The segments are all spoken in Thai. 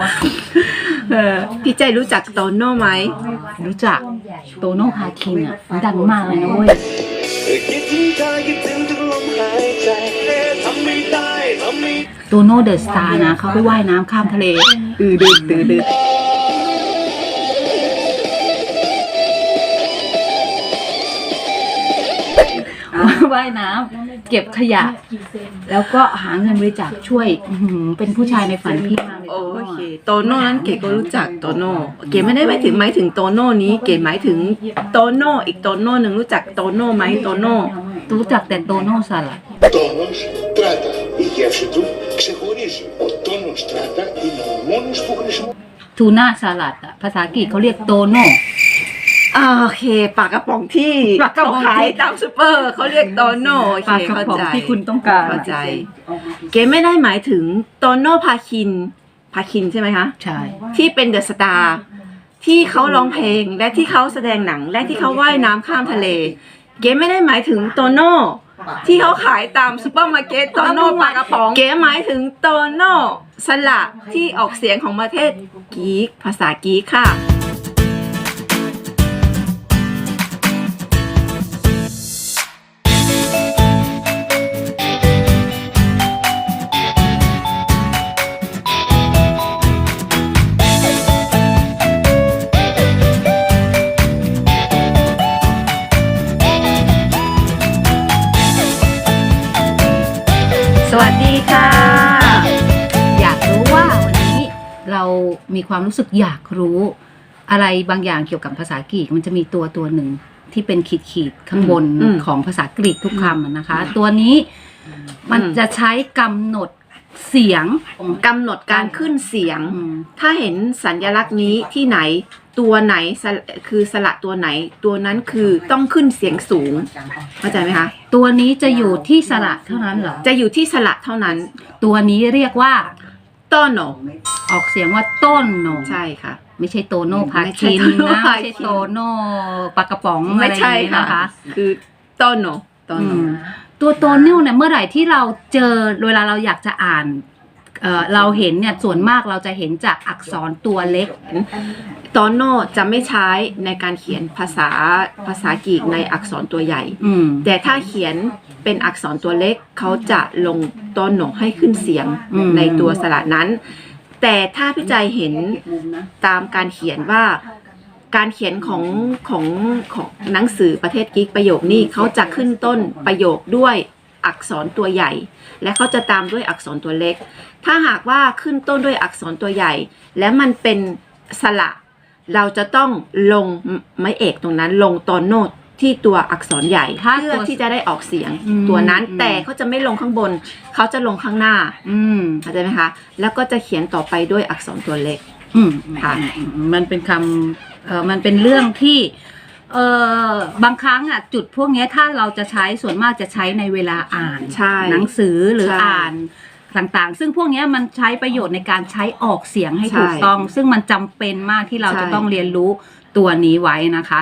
วะเออพี่ใจรู้จักโตโน่ไหม รู้จักโตโน่พาคินอะดังมากเลยนะเว้ยคิดถึงเธอคิดถึงทุกลมหายใจทำไม่ได้ทำไม่โตโน่เดอะสตาร์นะเขาไปว่ายน้ำข้ามทะเลอือดึกตือดึกว่ายน้ำ เก็บขยะ แล้วก็หาเงินบริจาคช่วยอื้อหือเป็นผู้ชายในฝันพี่มากเลย โอเคโตโน่นั้นเก๋ก็รู้จักโตโน่เก๋ไม่ได้หมายถึงหมายถึงโตโน่นี้ เก๋หมายถึงโตโน่อีกโตโน่หนึ่งรู้จักโตโน่ไหมโตโน่ รู้จักแต่โตโน่สลัด Τόνος τράτα. Η γεύση του ξεχωρίζει. Ο τόνος τράτα είναι ο μόνος που χρησιμοποιείται. ทูน่าสลัดอะภาษาอังกฤษเขาเรียกโตโน่ อ่าโอเคปลากระป๋องที่ปลากระป๋องเขาขายตามซูเปอร์เขาเรียกโตโน่โอปเคลากระเข้าป๋องใจ ที่คุณต้องการเข้าใจ เก๋ไม่ได้หมายถึงโตโน่พาคิน พาคินใช่ไหมคะ ใช่ ที่เป็นเดอะสตาร์ที่เขาร้องเพลงและที่เขาแสดงหนัง และที่เขาว่ายน้ำข้ามทะเล เก๋ไม่ได้หมายถึงโตโน่ที่เขาขายตามซูเปอร์มาร์เก็ตโตโน่ปลากระป๋อง เก๋หมายถึงโตโน่สละที่ออกเสียงของประเทศกีกภาษากีกค่ะ สวัสดีค่ะ อยากรู้ว่าวันนี้เรามีความรู้สึกอยากรู้ อะไรบางอย่างเกี่ยวกับภาษากรีกมันจะมีตัวตัวหนึ่งที่เป็นขีดขีดๆข้างบนอืมของภาษากรีกทุกคำอะนะคะ ตัวนี้มันจะใช้กำหนด เสียงกำหนดการขึ้นเสียงอืมถ้าเห็นสัญลักษณ์นี้ที่ไหนตัวไหนสระคือสระตัวไหน ตัวนั้นคือต้องขึ้นเสียงสูงเข้าใจไหมคะ ตัวนี้จะอยู่ที่สระเท่านั้นเหรอ จะอยู่ที่สระเท่านั้น ตัวนี้เรียกว่าต้นโนออกเสียงว่าต้นโนใช่ค่ะ ไม่ใช่โตโน่พาไม่ใช่คินโตโน่นะพาไม่คินใช่โตโน่ปลากระป๋องอะไม่ไรอย่าใช่งนี้ค่ะนะคะ คือต้นโนต้นอืโนม ตัวโตโน่เนี่ยเมื่อไหร่ที่เราเจอเวลาเราอยากจะอ่านเออเราเห็นเนี่ยส่วนมากเราจะเห็นจากอักษรตัวเล็กต้นโนจะไม่ใช้ในการเขียนภาษาภาษากรีกในอักษรตัวใหญ่ อืม แต่ถ้าเขียนเป็นอักษรตัวเล็กเขาจะลงต้นโหนให้ขึ้นเสียงอืม ในตัวสระนั้น แต่ถ้าพี่ใจเห็นตามการเขียนว่า การเขียนของของของหนังสือประเทศกรีกประโยคนี้เขาจะขึ้นต้นประโยคด้วยอักษรตัวใหญ่ และเขาจะตามด้วยอักษรตัวเล็ก ถ้าหากว่าขึ้นต้นด้วยอักษรตัวใหญ่ และมันเป็นสระเราจะต้องลงไม้เอกตรงนั้นลงตอนโน้ตที่ตัวอักษรใหญ่ถ้าเพื่อตัวที่จะได้ออกเสียงอืมตัวนั้นอืมแต่เขาจะไม่ลงข้างบน เขาจะลงข้างหน้าอืมเข้าใจไหมคะ แล้วก็จะเขียนต่อไปด้วยอักษรตัวเล็กอืมค่ะอืมมันเป็นคำ เออมันเป็นเรื่องที่เออบางครั้งอะจุดพวกเนี้ยถ้าเราจะใช้ส่วนมากจะใช้ในเวลาอ่านใช่หนังสือหรือใช่อ่านต่างๆ ซึ่งพวกเนี้ยมันใช้ประโยชน์ในการใช้ออกเสียงให้ใช่ถูกต้อง ซึ่งมันจำเป็นมากที่เราใช่ จะต้องเรียนรู้ตัวนี้ไว้นะคะ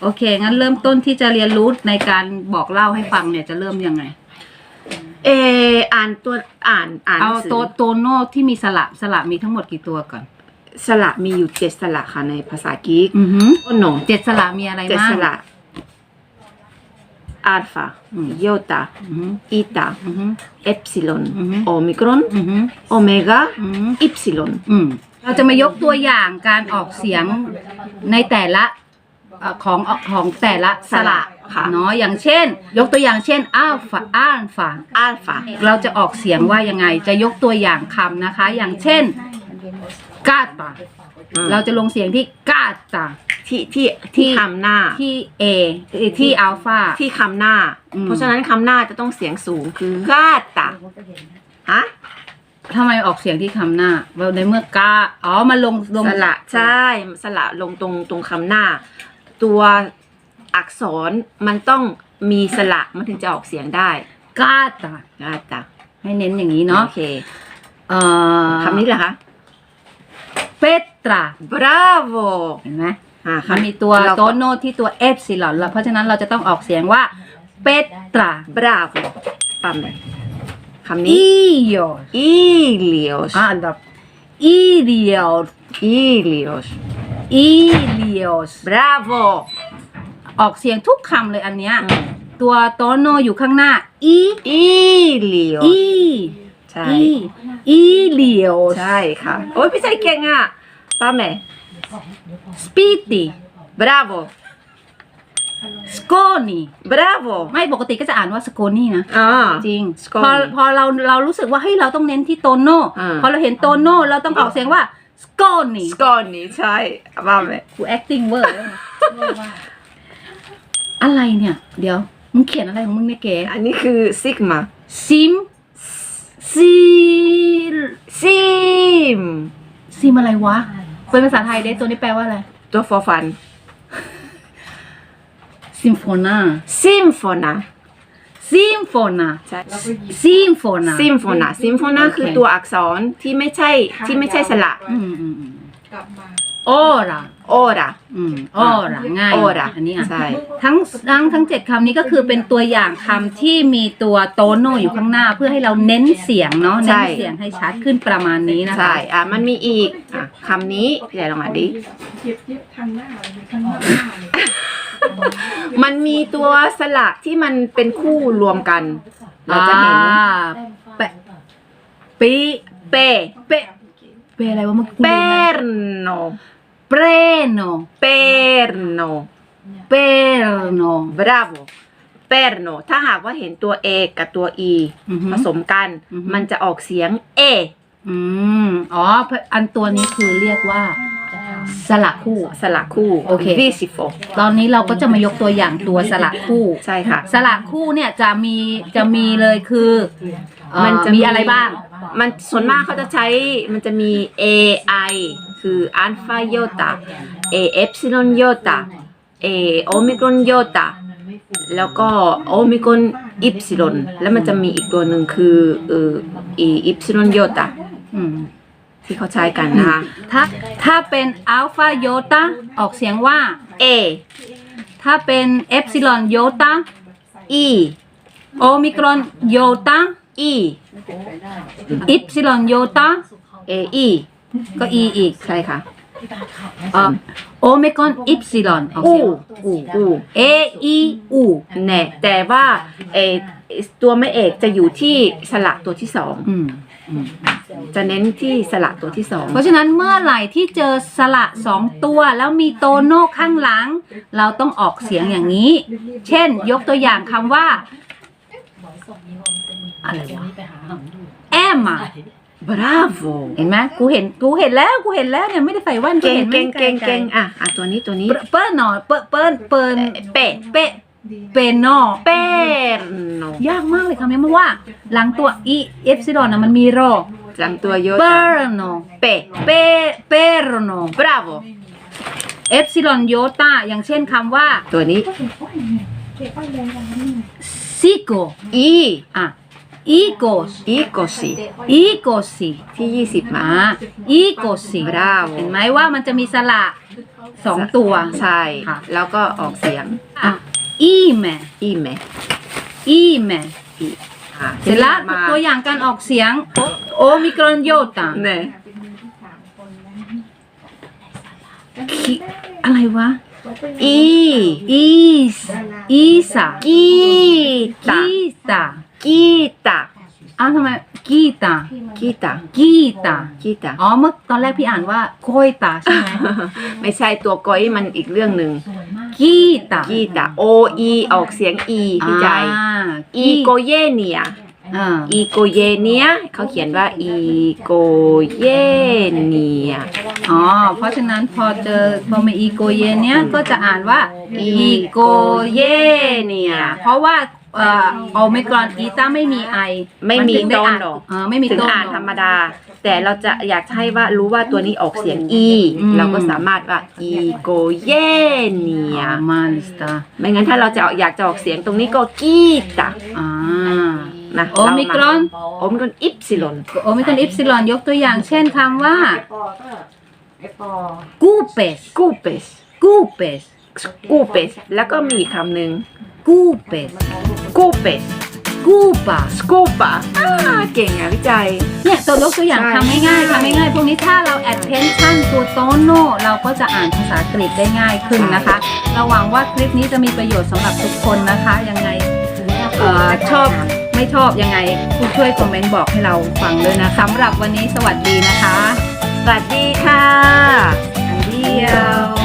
โอเค งั้นเริ่มต้นที่จะเรียนรู้ในการบอกเล่าให้ฟังเนี่ยจะเริ่มยังไง เอออ่านตัวอ่านอ่านหเอานังสือตัวโตโน่ที่มีสระสระมีทั้งหมดกี่ตัวก่อน สระมีอยู่เจ็ดสระค่ะในภาษากรีกอือหือต้นโหนเจ็ดสระมีอะไรเจ็ดบ้างสระอัลฟาอืมโยตาอือหืออีตาอือหือ เอปซิลอนอือฮึโอมิครอนอือหือโอเมก้าอือหือ อิปซิลอน อืมเราจะมายกตัวอย่างการออกเสียงในแต่ละเอ่อของของแต่ละสระค่ะ เนาะอย่างเช่น ยกตัวอย่างเช่นอัลฟาอัลฟาอัลฟาเราจะออกเสียงว่ายังไง จะยกตัวอย่างคำนะคะ อย่างเช่น กาตาเราจะลงเสียงที่กาตา ที่ที่ที่ ที่คำหน้า ที่เอที่อัลฟา ที่คำหน้า อืม เพราะฉะนั้นคำหน้าจะต้องเสียงสูงคือกาตาฮะทำไมออกเสียงที่คำหน้าในเมื่อกาอ๋อมาลงลงสระใช่สระลงตรงตรงคำหน้า ตัวอักษรมันต้องมีสระมันถึงจะออกเสียงได้กาตากาตาให้เน้นอย่างนี้เนาะโอเคเอ่อคำนี้แหละคะ เปตราบราโวเห็นไหมอ่ามันมีตัวเราโตก็โนที่ตัวเอฟซิลอนแล้วเพราะฉะนั้นเราจะต้องออกเสียงว่าเปตราบราโวปั๊มเลยคำนี้ อีโยอีเลียสอ่าอันดับ Ilios Ilios Ilios Bravo ออกเสียงทุกคำเลยอันเนี้ยอืมตัวโตโนอยู่ข้างหน้า E Ilios E ใช่ E Ilios ใช่ค่ะ โอ้ยพี่ใจเก่งอะป้าแม่ Spiti Bravo Sconi Bravo ไม่ปกติก็จะอ่านว่าสโกนี่นะ อ่า จริง Sconi พอพอเราเรารู้สึกว่าเฮ้ยเราต้องเน้นที่โตโนอ่า พอเราเห็นโตโนเราต้องออกเสียงว่าสโกนี่สกอร์นี้ใช่ป้าแม่กู acting เวอร์ อะไรเนี่ย เดี๋ยวมึงเขียนอะไรของมึงเนี่ยเก๋อันนี้คือ Sigma ซิม ซี Sim ซิมอะไรวะเป็นภาษาไทยได้ตัวนี้แปลว่าอะไร ตัว for fun ซิมโฟนา Symphona ซิมโฟนาใช่ซิมโฟนา Symphona Symphona คือตัวอักษรที่ไม่ใช่ที่ไม่ใช่สระอืมอื มอืมโอรา Ora อืมโอราง่ายโอราอันนี้อะใช่ ทั้งทั้งทั้งเจ็ดคำนี้ก็คือเป็นตัวอย่างคำที่มีตัวโตโนอยู่ข้างหน้า เพื่อให้เราเน้นเสียงเนาะใช่ เน้นเสียงให้ชัดขึ้นประมาณนี้นะคะ ใช่ อะ มันมีอีก อะคำนี้พี่ใหญ่ลองอ่านดิมันมีตัวสระที่มันเป็นคู่รวมกัน เราจะเห็นอ่าเปะ ปี เป เปะ เปะอะไรวะเมื่อกี้เปลืมแล้วรโนเปรโนเปรโนเปรโน bravo เปรโนถ้าหากว่าเห็นตัว A กับตัว E อือฮึผสมกัน อือฮึ มันจะออกเสียง A อืมอ๋อ อันตัวนี้คือเรียกว่าสระคู่ สระคู่ โอเค visible ตอนนี้เราก็จะมายกตัวอย่างตัวสระคู่ ใช่ค่ะ สระคู่เนี่ยจะมีจะมีเลยคือเอ่อมันจะมีอะไรบ้าง มันส่วนมากเขาจะใช้มันจะมี A I คือ alpha iota A epsilon iota A omicron iota แล้วก็ omicron epsilon แล้วมันจะมีอีกตัวหนึ่งคือเออ E epsilon iota อืมที่เขาใช้กันนะคะ ถ้าถ้าเป็นอัลฟาโยตาออกเสียงว่า A ถ้าเป็นเอปซิลอนโยตา E โอมิครอนโยตา E อิปซิลอนโยตา A E ก็อีอีกใช่ค่ะเอ่อโอมิครอนอิปซิลอนออกอูเสียงอูอูเออีอูแน่แต่ว่าเออตัวแม่เอกจะอยู่ที่สระตัวที่สองอืมอืมจะเน้นที่สระตัวที่สองเพราะฉะนั้นเมื่อไหร่ที่เจอสระสองตัวแล้วมีโตโน่ข้างหลัง เราต้องออกเสียงอย่างนี้ เช่นยกตัวอย่างคำว่า อะไรวะแอมอะบราโวเห็นไหมกูเห็นกูเห็นแล้วกูเห็นแล้วเนี่ยไม่ได้ใส่แว่นเก่งห็นไหมเก่งเก่งไลๆเก่งอะอะตัวนี้ตัวนี้เปิ้ลเปิ้ลหน่อยเปิ้ลเปิ้ลเปิ้ลเปะเป๊ะเป็นนอเปรโนยากมากเลยคำนี้เพราะว่า หลังตัวอีเอฟซิลอนนะมันมีรอหลังตัวโยเปตาอร์โนเปะเปเปโรโนบราโวเอฟซิลอนโยตาอย่างเช่นคำว่า ตัวนี้ซิโกอีอะ อีโกสอีโกซีอีโกซีที่ยี่สิบมาอ่าอีโกซีบราโวเห็นไหมว่ามันจะมีสระสองตัวใช่ค่ะแล้วก็ออกเสียงอะอีแมอีเมอีแมอีอะเสร็จแล้วมาตัวอย่างการออกเสียงโอโอมิครอนโยตาเน่คิอะไรวะอีอีสอีสากีตากีตา กีตาอ้าวทำไมกีตากีตากีตากีตาอ๋อเมื่อตอนแรกพี่อ่านว่าโคยตาใช่ไหมไม่ใช่ตัวก้อยมันอีกเรื่องหนึ่งกีตากีตา O E ออกเสียง E พี่ใจอ่าอีโกเยเนียอ่าอีโกเยเนียเขาเขียนว่าอีโกเยเนียอ๋อเพราะฉะนั้นพอเจอพอมีอีโกเยเนี้ยก็จะอ่านว่าอีโกเยเนียเพราะว่า เอ่อโอเมกรอนอีต้าไม่มีไอไม่มีนถึงด้อ่านโตโนเออไม่มีถึงโตโนอ่านธรรมดา แต่เราจะอยากให้ว่ารู้ว่าตัวนี้ออกเสียง E อืม เราก็สามารถว่าอีโกเยเนียอ่ามาลิสตาไม่งั้นถ้าเราจะอยากจะออกเสียงตรงนี้ก็กีตาอ่า นะโอมิกรอน โอมิกรอนอิปซิลอนโอมิกรอนอิปซิลอนยกตัวอย่าง เช่นคำว่า กูเปสกูเปสกูเปสกูเปสแล้วก็มีอีกคำหนึ่ง กูเปสกูเปส scuba สกูปอะอ่าเก่งอะพี่ใจ เนี่ยตัวยกตัวอย่างใช่ทำง่ายๆทำง่ายๆพวกนี้ถ้าเรา attention ตัวโตโน่เราก็จะอ่านภาษาอังกฤษได้ง่ายขึ้นนะคะ เราหวังว่าคลิปนี้จะมีประโยชน์สำหรับทุกคนนะคะ ยังไง เออชอบไม่ชอบยังไงผู้ช่วยคอมเมนต์บอกให้เราฟังด้วยนะสำหรับวันนี้สวัสดีนะคะ สวัสดีค่ะ อันเดียว